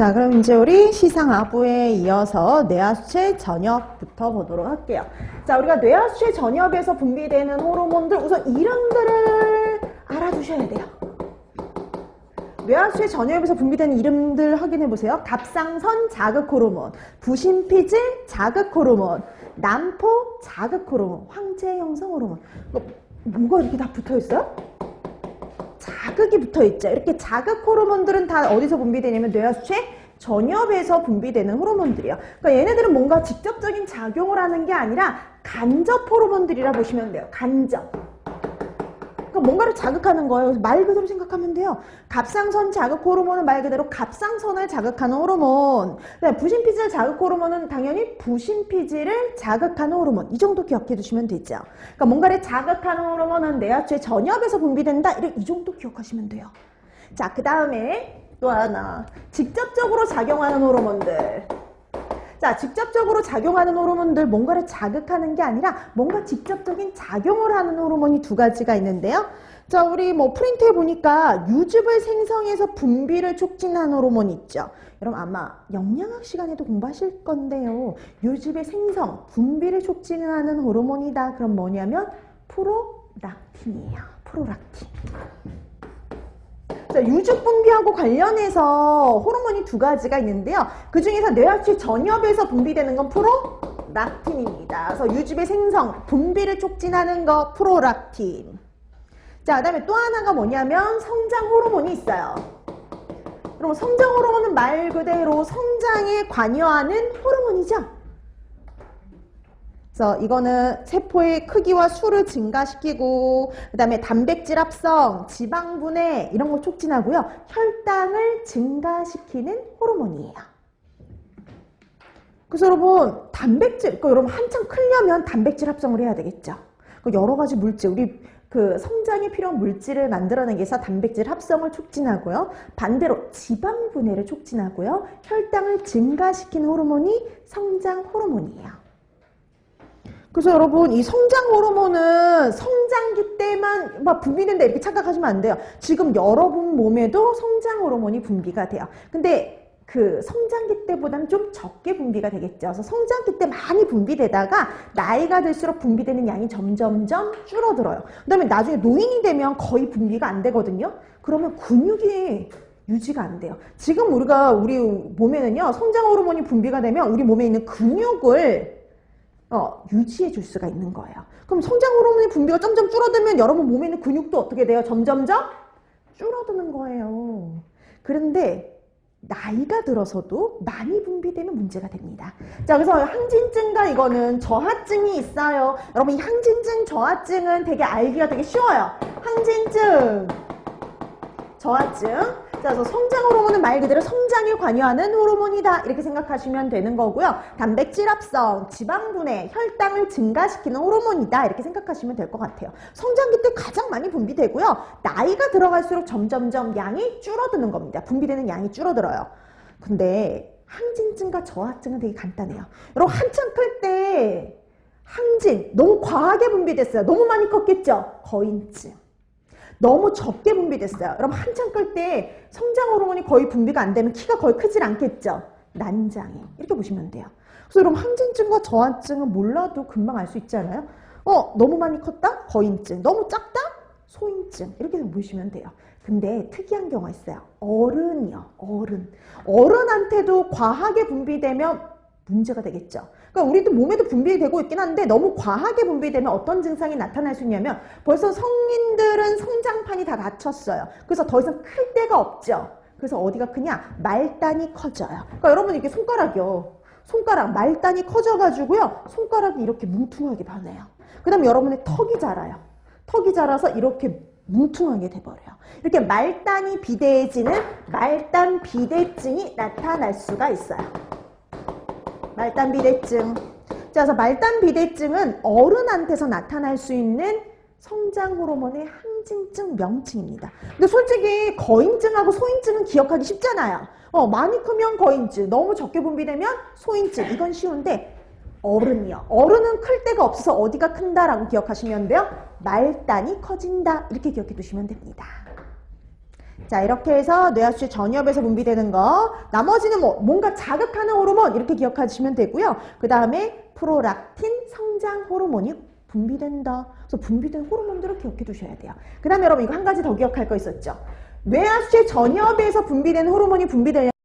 자, 그럼 이제 우리 시상아부에 이어서 뇌하수체 전엽부터 보도록 할게요. 자, 우리가 뇌하수체 전엽에서 분비되는 호르몬들 우선 이름들을 알아두셔야 돼요. 뇌하수체 전엽에서 분비되는 이름들 확인해 보세요. 갑상선 자극 호르몬, 부신피질 자극 호르몬, 난포 자극 호르몬, 황제 형성 호르몬. 뭐, 뭐가 이렇게 다 붙어 있어요? 자극이 붙어 있죠. 이렇게 자극 호르몬들은 다 어디서 분비되냐면 뇌하수체 전엽에서 분비되는 호르몬들이에요. 그러니까 얘네들은 뭔가 직접적인 작용을 하는 게 아니라 간접 호르몬들이라 보시면 돼요. 간접. 그러니까 뭔가를 자극하는 거예요. 말 그대로 생각하면 돼요. 갑상선 자극 호르몬은 말 그대로 갑상선을 자극하는 호르몬. 네, 부신피질 자극 호르몬은 당연히 부신피질을 자극하는 호르몬. 이 정도 기억해 두시면 되죠. 그러니까 뭔가를 자극하는 호르몬은 뇌하수의 전엽에서 분비된다. 이 정도 기억하시면 돼요. 자, 그 다음에 또 하나. 직접적으로 작용하는 호르몬들. 자, 직접적으로 작용하는 호르몬들 뭔가를 자극하는 게 아니라 뭔가 직접적인 작용을 하는 호르몬이 두 가지가 있는데요. 자, 우리 뭐 프린트에 보니까 유즙을 생성해서 분비를 촉진하는 호르몬 있죠. 여러분 아마 영양학 시간에도 공부하실 건데요. 유즙의 생성, 분비를 촉진하는 호르몬이다. 그럼 뭐냐면 프로락틴이에요. 프로락틴. 자, 유즙 분비하고 관련해서 호르몬이 두 가지가 있는데요. 그 중에서 뇌하수 전엽에서 분비되는 건 프로락틴입니다. 그래서 유즙의 생성, 분비를 촉진하는 거 프로락틴. 자, 그 다음에 또 하나가 뭐냐면 성장 호르몬이 있어요. 그럼 성장 호르몬은 말 그대로 성장에 관여하는 호르몬이죠. 그래서 이거는 세포의 크기와 수를 증가시키고 그 다음에 단백질 합성, 지방 분해 이런 거 촉진하고요. 혈당을 증가시키는 호르몬이에요. 그래서 여러분 단백질, 그러니까 여러분 한참 크려면 단백질 합성을 해야 되겠죠. 그 여러 가지 물질, 우리 그 성장에 필요한 물질을 만들어내기 위해서 단백질 합성을 촉진하고요. 반대로 지방 분해를 촉진하고요. 혈당을 증가시키는 호르몬이 성장 호르몬이에요. 그래서 여러분 이 성장 호르몬은 성장기 때만 막 분비된다 이렇게 착각하시면 안 돼요. 지금 여러분 몸에도 성장 호르몬이 분비가 돼요. 근데 그 성장기 때보다는 좀 적게 분비가 되겠죠. 그래서 성장기 때 많이 분비되다가 나이가 들수록 분비되는 양이 점점점 줄어들어요. 그 다음에 나중에 노인이 되면 거의 분비가 안 되거든요. 그러면 근육이 유지가 안 돼요. 지금 우리가 우리 몸에는요 성장 호르몬이 분비가 되면 우리 몸에 있는 근육을 어, 유지해 줄 수가 있는 거예요. 그럼 성장 호르몬의 분비가 점점 줄어들면 여러분 몸에 있는 근육도 어떻게 돼요? 점점점 줄어드는 거예요. 그런데 나이가 들어서도 많이 분비되면 문제가 됩니다. 자, 그래서 항진증과 이거는 저하증이 있어요. 여러분, 이 항진증, 저하증은 되게 알기가 되게 쉬워요. 항진증, 저하증. 자, 그래서 성장 호르몬은 말 그대로 성장에 관여하는 호르몬이다. 이렇게 생각하시면 되는 거고요. 단백질 합성, 지방 분해, 혈당을 증가시키는 호르몬이다. 이렇게 생각하시면 될 것 같아요. 성장기 때 가장 많이 분비되고요. 나이가 들어갈수록 점점점 양이 줄어드는 겁니다. 분비되는 양이 줄어들어요. 근데 항진증과 저하증은 되게 간단해요. 여러분 한참 클 때 항진 너무 과하게 분비됐어요. 너무 많이 컸겠죠? 거인증. 너무 적게 분비됐어요. 여러분 한참 클때 성장 호르몬이 거의 분비가 안 되면 키가 거의 크질 않겠죠. 난장애 이렇게 보시면 돼요. 그래서 여러분 항진증과 저하증은 몰라도 금방 알 수 있잖아요. 어 너무 많이 컸다? 거인증. 너무 작다? 소인증 이렇게 보시면 돼요. 근데 특이한 경우가 있어요. 어른이요. 어른. 어른한테도 과하게 분비되면 문제가 되겠죠. 그러니까 우리도 몸에도 분비되고 있긴 한데 너무 과하게 분비되면 어떤 증상이 나타날 수 있냐면 벌써 성인들은 성장판이 다 갖췄어요. 그래서 더 이상 클 데가 없죠. 그래서 어디가 크냐? 말단이 커져요. 그러니까 여러분 이게 손가락이요. 손가락 말단이 커져가지고요. 손가락이 이렇게 뭉퉁하게 변해요. 그 다음에 여러분의 턱이 자라요. 턱이 자라서 이렇게 뭉퉁하게 돼버려요. 이렇게 말단이 비대해지는 말단 비대증이 나타날 수가 있어요. 말단 비대증. 자, 그래서 말단 비대증은 어른한테서 나타날 수 있는 성장 호르몬의 항진증 명칭입니다. 근데 솔직히 거인증하고 소인증은 기억하기 쉽잖아요. 어, 많이 크면 거인증, 너무 적게 분비되면 소인증. 이건 쉬운데 어른이요. 어른은 클 데가 없어서 어디가 큰다라고 기억하시면 돼요. 말단이 커진다. 이렇게 기억해 두시면 됩니다. 자, 이렇게 해서 뇌하수체 전이업에서 분비되는 거. 나머지는 뭐, 뭔가 자극하는 호르몬, 이렇게 기억하시면 되고요. 그 다음에 프로락틴 성장 호르몬이 분비된다. 그래서 분비된 호르몬들을 기억해 두셔야 돼요. 그 다음에 여러분, 이거 한 가지 더 기억할 거 있었죠. 뇌하수체 전이업에서 분비되는 호르몬이 분비되려